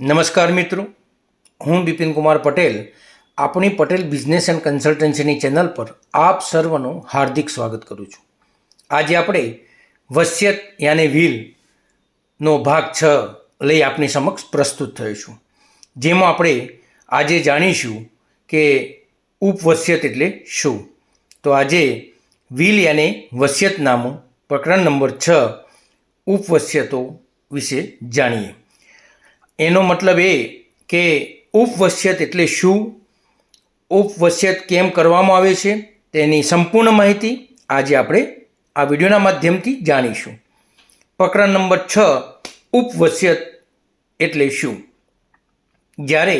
નમસ્કાર મિત્રો. હું બિપિન કુમાર પટેલ. આપણી પટેલ બિઝનેસ એન્ડ કન્સલ્ટન્સીની ચેનલ પર આપ સર્વનું હાર્દિક સ્વાગત કરું છું. આજે આપણે વસિયત યાને વ્હીલનો ભાગ છ લઈ આપની સમક્ષ પ્રસ્તુત થઈશું. જેમાં આપણે આજે જાણીશું કે ઉપવસિયત એટલે શું? તો આજે વ્હીલ યાને વસિયતનામું પ્રકરણ નંબર છ ઉપવસિયતો વિશે જાણીએ. એનો મતલબ એ કે ઉપવશ્યત એટલે શું? ઉપવશ્યત કેમ કરવામાં આવે છે? તેની સંપૂર્ણ માહિતી આજે આપણે આ વિડીયોના માધ્યમથી જાણીશું. પ્રકરણ નંબર છ ઉપવશ્યત એટલે શું? જ્યારે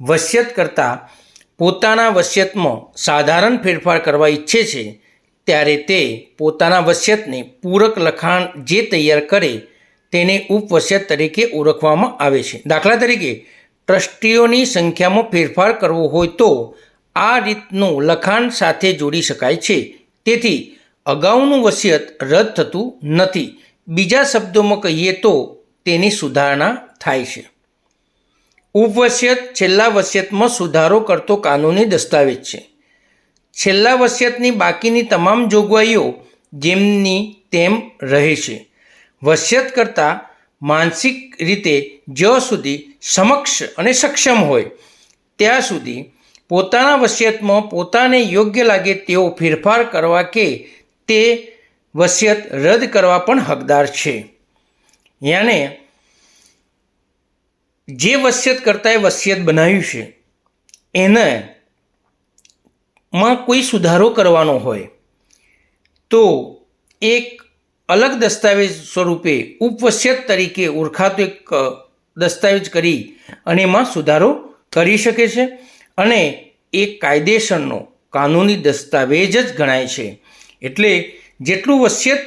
વસિયત કરતાં પોતાના વસિયતમાં સાધારણ ફેરફાર કરવા ઈચ્છે છે, ત્યારે તે પોતાના વસિયતને પૂરક લખાણ જે તૈયાર કરે તેને ઉપવસિયત તરીકે ઓળખવામાં આવે છે. દાખલા તરીકે, ટ્રસ્ટીઓની સંખ્યામાં ફેરફાર કરવો હોય તો આ રીતનું લખાણ સાથે જોડી શકાય છે. તેથી, અગાઉનું વસિયત રદ થતું નથી. બીજા શબ્દોમાં કહીએ તો તેની સુધારણા થાય છે. ઉપવસિયત છેલ્લા વસિયતમાં સુધારો કરતો કાનૂની દસ્તાવેજ છે. છેલ્લા વસિયતની બાકીની તમામ જોગવાઈઓ જેમની તેમ રહે છે. વસિયત કરતાં માનસિક રીતે જ્યાં સુધી સમક્ષ અને સક્ષમ હોય. ત્યાં સુધી પોતાના વસિયતમાં પોતાને યોગ્ય લાગે તેવો ફેરફાર કરવા કે તે વસિયત રદ કરવા પણ હકદાર છે. યાને જે વસિયત કરતાંય વસિયત બનાવ્યું છે એને માં કોઈ સુધારો કરવાનો હોય તો એક અલગ દસ્તાવેજ સ્વરૂપે ઉપવશ્યત તરીકે ઓળખાતો એક દસ્તાવેજ કરી અને એમાં સુધારો કરી શકે છે અને એ કાયદેસરનો કાનૂની દસ્તાવેજ જ ગણાય છે. એટલે જેટલું વસિયત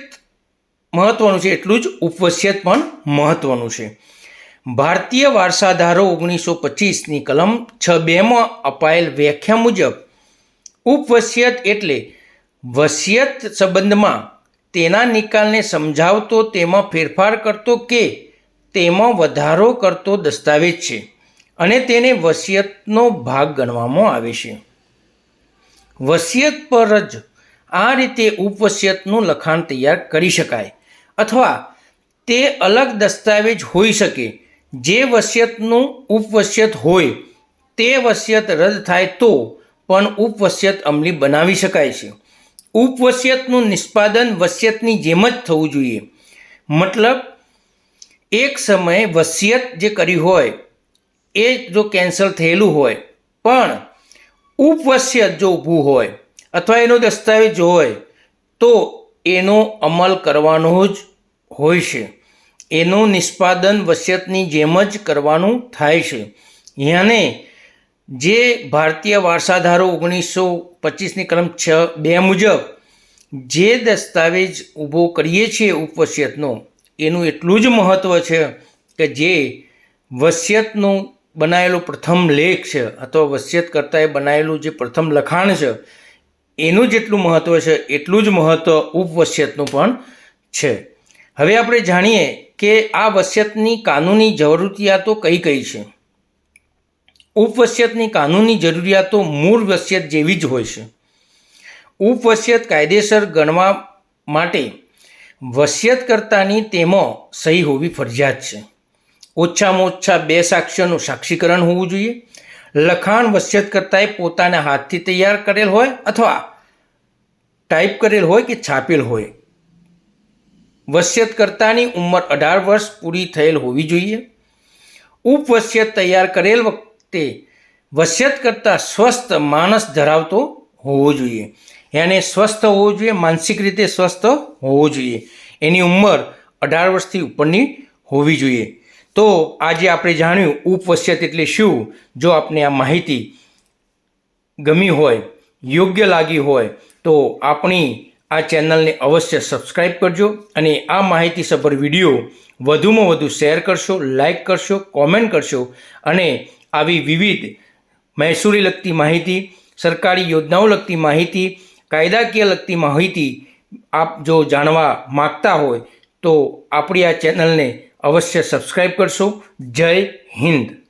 મહત્ત્વનું છે એટલું જ ઉપવસિયત પણ મહત્ત્વનું છે. ભારતીય વારસાધારો ઓગણીસો પચીસની કલમ છ બેમાં અપાયેલ વ્યાખ્યા મુજબ ઉપવસિયત એટલે વસિયત સંબંધમાં તેના નિકાલને સમજાવતો, તેમાં ફેરફાર કરતો કે તેમાં વધારો કરતો દસ્તાવેજ છે અને તેને વસિયતનો ભાગ ગણવામાં આવે છે. વસિયત પર જ આ રીતે ઉપવસિયતનું લખાણ તૈયાર કરી શકાય અથવા તે અલગ દસ્તાવેજ હોઈ શકે. જે વસિયતનું ઉપવસિયત હોય, તે વસિયત રદ થાય તો પણ ઉપવસિયત અમલી બનાવી શકાય છે. ઉપવસિયતનું નિષ્પાદન વસિયતની જેમ જ થવું જોઈએ. મતલબ, એક સમયે વસિયત જે કરી હોય, એ જો કેન્સલ થયેલું હોય, પણ ઉપવસિયત જો ઊભું હોય અથવા એનો દસ્તાવેજ હોય, તો એનો અમલ કરવાનો જ હોય છે. એનું નિષ્પાદન વસિયતની જેમ જ કરવાનું થાય છે. યાને જે ભારતીય વારસાધારો ઓગણીસો પચીસની કલમ છ બે મુજબ જે દસ્તાવેજ ઊભો કરીએ છીએ ઉપવસિયતનો, એનું એટલું જ મહત્ત્વ છે કે જે વસિયતનું બનાવેલો પ્રથમ લેખ છે અથવા વસિયત કરતાં એ બનાવેલું જે પ્રથમ લખાણ છે, એનું જેટલું મહત્ત્વ છે, એટલું જ મહત્ત્વ ઉપવસિયતનું પણ છે. હવે આપણે જાણીએ કે આ વસિયતની કાનૂની જરૂરિયાતો કઈ કઈ છે. ઉપવસિયતની કાનૂની જરૂરિયાતો મૂળ વસિયત જેવી જ હોય છે. ઉપવસિયત કાયદેસર ગણવા માટે વસિયતકર્તાની તેમાં સહી હોવી ફરજિયાત છે. ઓછામાં ઓછા બે સાક્ષ્યોનું સાક્ષીકરણ હોવું જોઈએ. લખાણ વસિયતકર્તાએ પોતાના હાથથી તૈયાર કરેલ હોય અથવા ટાઈપ કરેલ હોય કે છાપેલ હોય. વસિયતકર્તાની ઉંમર અઢાર વર્ષ પૂરી થયેલ હોવી જોઈએ. ઉપવસિયત તૈયાર કરેલ વખતે વસિયત કરતાં સ્વસ્થ માણસ ધરાવતો હોવો જોઈએ. એને સ્વસ્થ હોવો જોઈએ, માનસિક રીતે સ્વસ્થ હોવો જોઈએ. એની ઉંમર અઢાર વર્ષથી ઉપરની હોવી જોઈએ. તો આજે આપણે જાણ્યું ઉપવસિયત એટલે શું? જો આપને આ માહિતી ગમી હોય, યોગ્ય લાગી હોય, તો આપણી આ ચેનલને અવશ્ય સબસ્ક્રાઈબ કરજો અને આ માહિતીસભર વીડિયો વધુમાં વધુ શેર કરશો લાઈક કરશો, કોમેન્ટ કરશો અને આવી વિવિધ મહેસૂલી લગતી માહિતી, સરકારી યોજનાઓ લગતી માહિતી, કાયદાકીય લગતી માહિતી આપ જો જાણવા માગતા હોય તો આપણી આ ચેનલને અવશ્ય સબસ્ક્રાઈબ કરશો. જય હિન્દ.